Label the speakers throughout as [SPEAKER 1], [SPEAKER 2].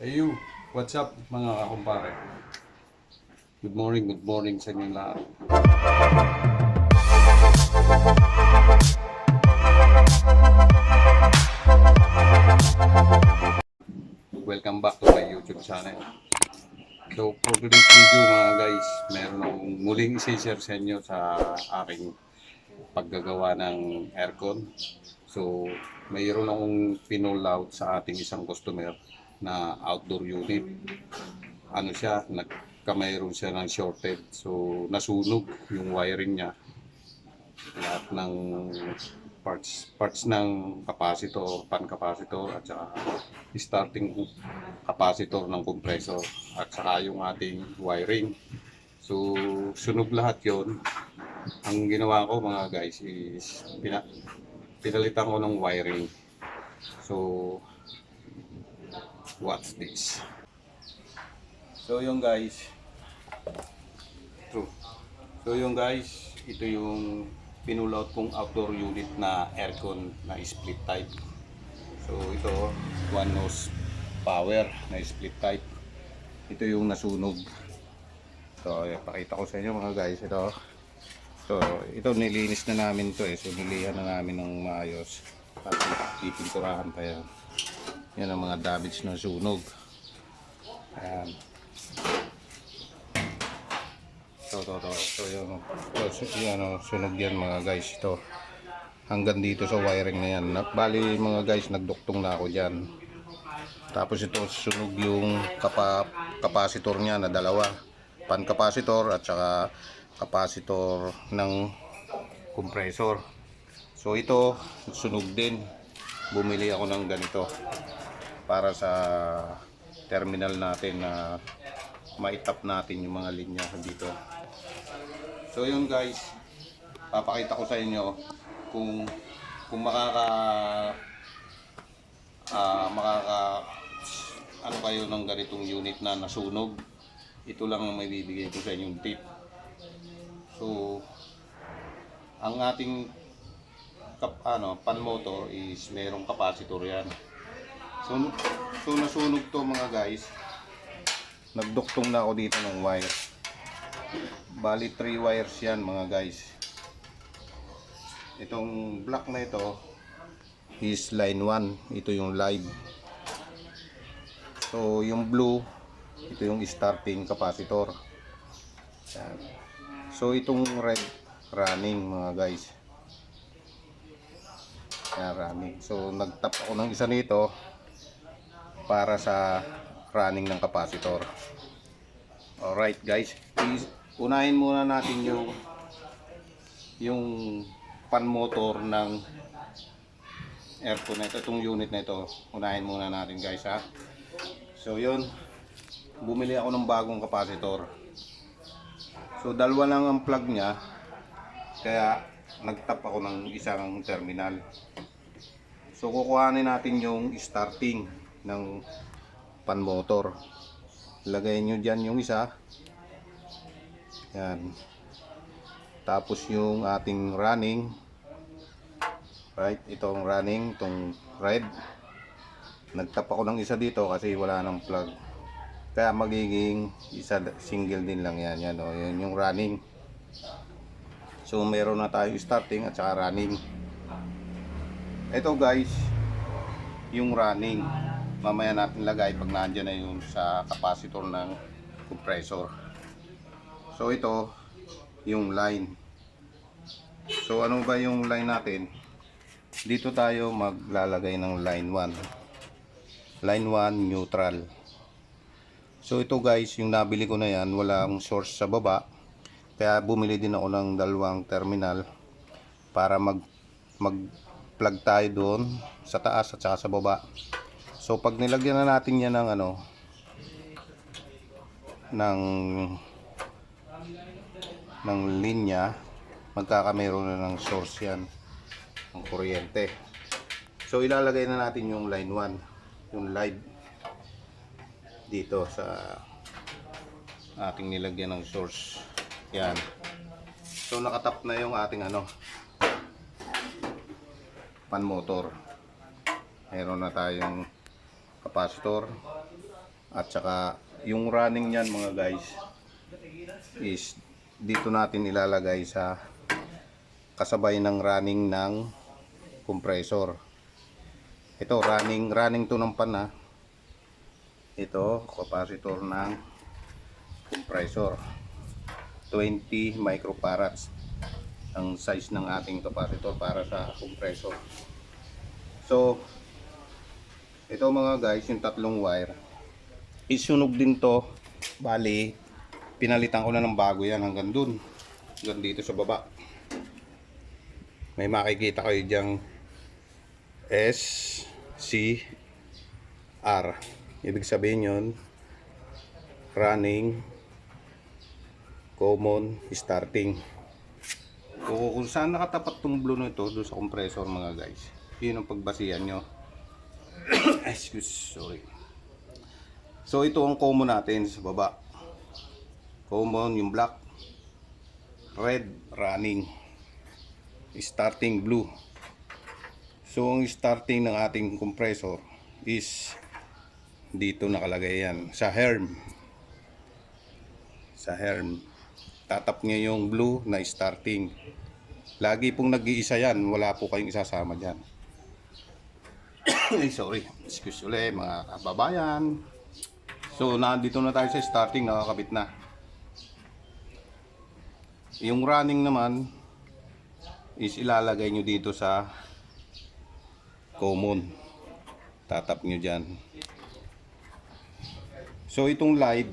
[SPEAKER 1] Hey you, what's up mga kakumpare? Good morning, good morning sa inyong lahat. Welcome back to my YouTube channel. So for today's video mga guys, meron akong muling isi-share sa inyo sa aking paggagawa ng aircon. So mayroon akong pinull out sa ating isang customer na outdoor unit. Ano siya, nagkamayroon siya ng shorted. So nasunog yung wiring niya. Lahat ng parts parts ng capacitor, pan capacitor at saka starting capacitor ng compressor at saka yung ating wiring. So sunog lahat 'yon. Ang ginawa ko mga guys is pina, pinalitan ko ng wiring. So what's this? So yung guys. True. So yung guys, ito yung pinulot kong outdoor unit na aircon na split type. So ito, one nose power na split type. Ito yung nasunog. So, pakita ko sa inyo mga guys. Ito. So, ito nilinis na namin to eh. So, nilihan na namin ng maayos. Tapos, pipinturahan pa yan. Yan ang mga damage ng sunog. Ayan. So, to, to. So, yun. So, so, yun, ano, sunog yan mga guys. Ito. Hanggang dito sa wiring na yan. Bali mga guys, nagduktong na ako dyan. Tapos ito, sunog yung kapa, kapasitor niya na dalawa. Pan kapasitor at saka kapasitor ng compressor. So ito, sunog din. Bumili ako ng ganito para sa terminal natin na maitap natin yung mga linya dito. So yun guys, papakita ko sa inyo kung kung makaka ah makaka ano kayo ng ganitong unit na nasunog. Ito lang ang may bibigay ko sa inyong tip. So ang ating kap, ano, pan motor is merong capacitor yan. So, so nasunog to mga guys. Nagduktong na ako dito ng wire. Bali 3 wires yan mga guys. Itong black na ito is line 1. Ito yung live. So yung blue, ito yung starting capacitor. So itong red running mga guys. Yan running. So nagtap ako ng isa nito para sa running ng capacitor. Alright guys, Is- unahin muna natin yung yung pan motor ng aircon na ito, itong unit na ito. Unahin muna natin guys ha. So yun, bumili ako ng bagong capacitor. So dalawa lang ang plug niya, kaya nagtap ako ng isang terminal. So kukuhanin natin yung starting ng pan motor. Lagay nyo dyan yung isa. Yan. Tapos yung ating running. Right, itong running, itong red. Nagtap ako ng isa dito kasi wala nang plug. Kaya magiging isa single din lang yan. Yan, oh, yan yung running. So meron na tayo starting at saka running. Ito guys, yung running. Mamaya natin lagay pag nandiyan na yung sa capacitor ng compressor. So ito, yung line. So ano ba yung line natin? Dito tayo maglalagay ng line 1. Line 1 neutral. So ito guys, yung nabili ko na yan, walang source sa baba. Kaya bumili din ako ng dalawang terminal para mag mag plug tayo doon sa taas at saka sa baba. So pag nilagyan na natin yan ng ano ng ng linya, magkakameron na ng source yan ng kuryente. So ilalagay na natin yung line 1, yung live dito sa ating nilagyan ng source. Yan. So nakatap na yung ating ano pan motor. Meron na tayong capacitor at saka yung running niyan mga guys is dito natin ilalagay sa kasabay ng running ng compressor. Ito running running to ng pan ha. ito capacitor ng compressor. 20 microfarads ang size ng ating capacitor para sa compressor. So ito mga guys yung tatlong wire. Isunog din to. Bali pinalitan ko na ng bago yan hanggang dun. Hanggang dito sa baba. May makikita kayo dyang S C R. Ibig sabihin yon running common starting. O kung saan nakatapat tong blue na ito doon sa compressor mga guys yun ang pagbasihan nyo excuse sorry. So ito ang common natin sa baba. Common yung black. Red running. Starting blue. So ang starting ng ating compressor is dito nakalagay yan. Sa herm sa herm tatap niya yung blue na starting. Lagi pong nag-iisa yan. Wala po kayong isasama dyan sorry. Excuse ulit mga kababayan. So nandito na tayo sa starting nakakabit na. Yung running naman is ilalagay nyo dito sa common. Tatap nyo dyan. So itong live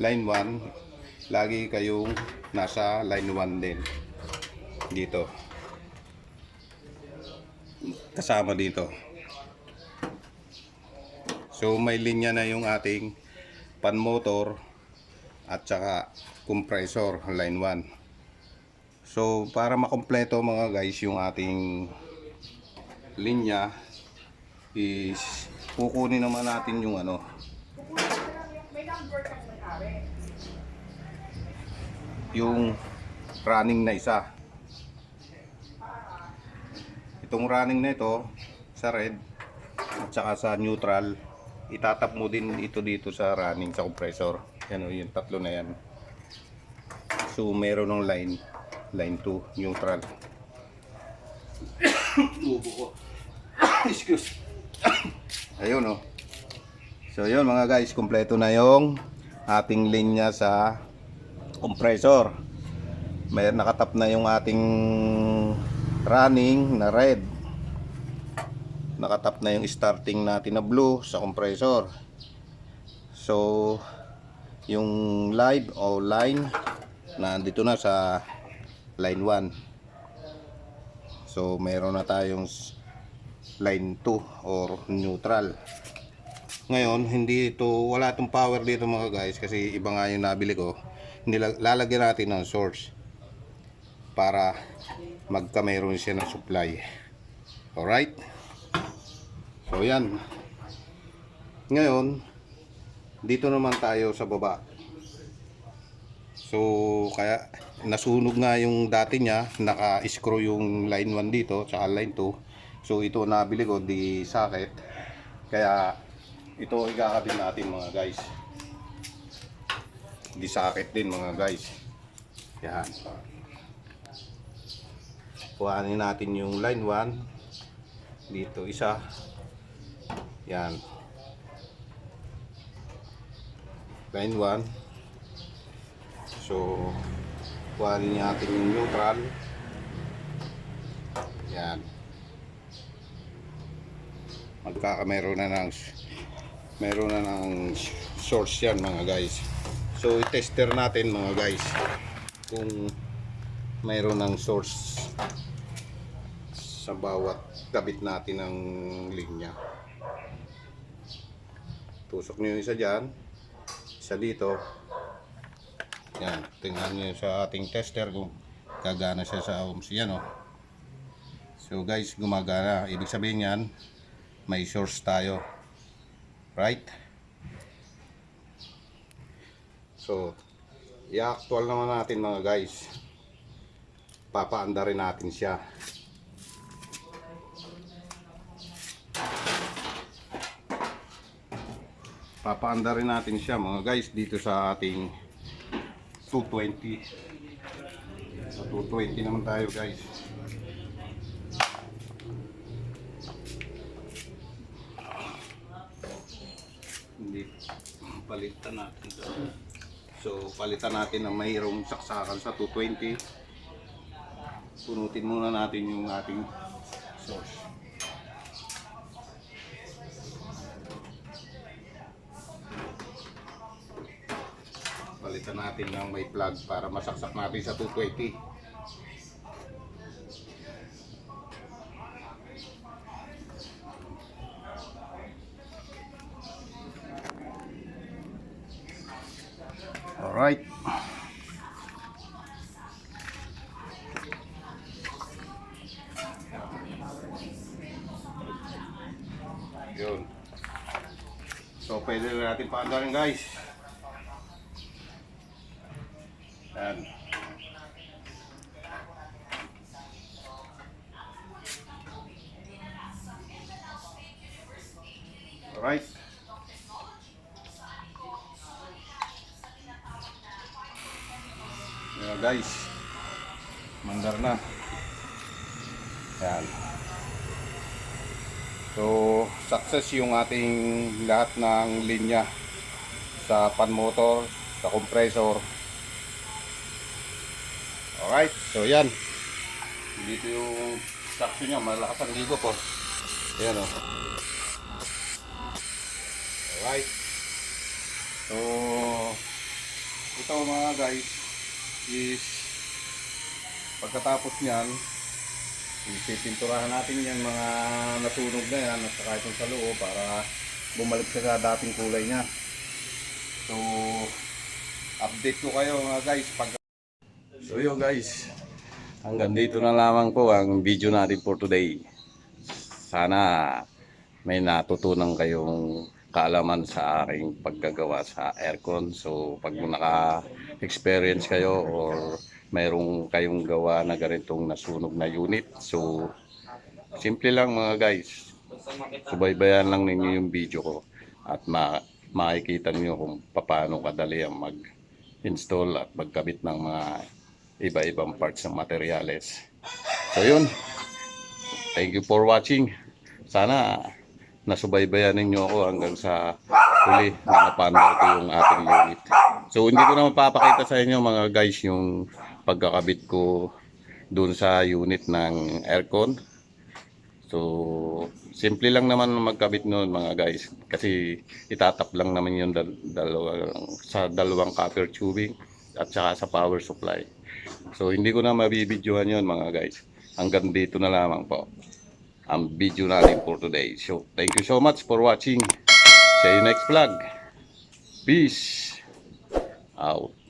[SPEAKER 1] line 1 lagi kayong nasa line 1 din. Dito. Kasama dito so may linya na yung ating pan motor at saka compressor line 1 so para makompleto mga guys yung ating linya is kukunin naman natin yung ano. Yung running na isa. Itong running na ito sa red at saka sa neutral itatap mo din ito dito sa running sa compressor. Yan o yung tatlo na yan. So meron ng line line 2 neutral. Ubo ko. Excuse. Ayun o. So yun mga guys kompleto na yung ating linya sa compressor. May nakatap na yung ating running na red nakatap na yung starting natin na blue sa compressor. So yung live o line nandito na sa line 1 so meron na tayong line 2 or neutral. Ngayon hindi ito wala itong power dito mga guys kasi iba nga yung nabili ko. Lalagyan natin ng source para magka mayroon siya ng supply. Alright so yan. Ngayon dito naman tayo sa baba. So kaya nasunog nga yung dati niya. Naka screw yung line 1 dito tsaka line 2 so ito nabili ko di socket. Kaya ito igakabit natin mga guys. Di socket din mga guys. Yan. Kuhanin natin yung line 1 dito isa yan. Line 1 so kuhanin natin yung neutral. Yan. Magkakameron na ng meron na ng source yan mga guys. So i-tester natin mga guys kung mayroon ng source sa bawat kabit natin ng linya tusok nyo yung isa dyan. Isa dito. Yan tingnan nyo sa ating tester kung gagana siya sa ohms. Yan o so guys gumagana. Ibig sabihin yan may source tayo. Right? So i-actual naman natin mga guys. Papaanda rin natin siya papaanda rin natin siya mga guys dito sa ating 220 sa 220 naman tayo guys. Hindi palitan natin to. so palitan natin ng mayroong saksakan sa 220 punutin muna natin yung ating source palitan natin ng may plug para masaksak natin sa 220 Alright. Yun. So, pwede na natin paandarin guys. Yan. Alright. Yan guys. Mandar na. Yan. So, success yung ating lahat ng linya sa pan motor, sa compressor. Alright, so yan. Dito yung suction niya, malakas ang ligo po. Ayan o. Alright. So, ito mga guys is pagkatapos niyan, Ipipinturahan natin yung mga nasunog na yan at saka itong sa loob para bumalik siya sa dating kulay niya. So, update ko kayo mga guys. Pag... So yun guys, hanggang dito na lamang po ang video natin for today. Sana may natutunan kayong kaalaman sa aking paggagawa sa aircon. So pag naka-experience kayo or mayroong kayong gawa na ganitong nasunog na unit. So, simple lang mga guys. Subaybayan lang ninyo yung video ko at ma makikita niyo kung paano kadali ang mag-install at magkabit ng mga iba-ibang parts ng materyales. So, yun. Thank you for watching. Sana nasubaybayan ninyo ako hanggang sa huli na napandar ko yung ating unit. So hindi ko na mapapakita sa inyo mga guys yung pagkakabit ko dun sa unit ng aircon. So simple lang naman magkabit noon mga guys kasi itatap lang naman yung dal- dalawang, sa dalawang copper tubing at saka sa power supply. So hindi ko na mabibidyohan yon mga guys. Hanggang dito na lamang po ang video natin for today. So, thank you so much for watching. See you next vlog. Peace out.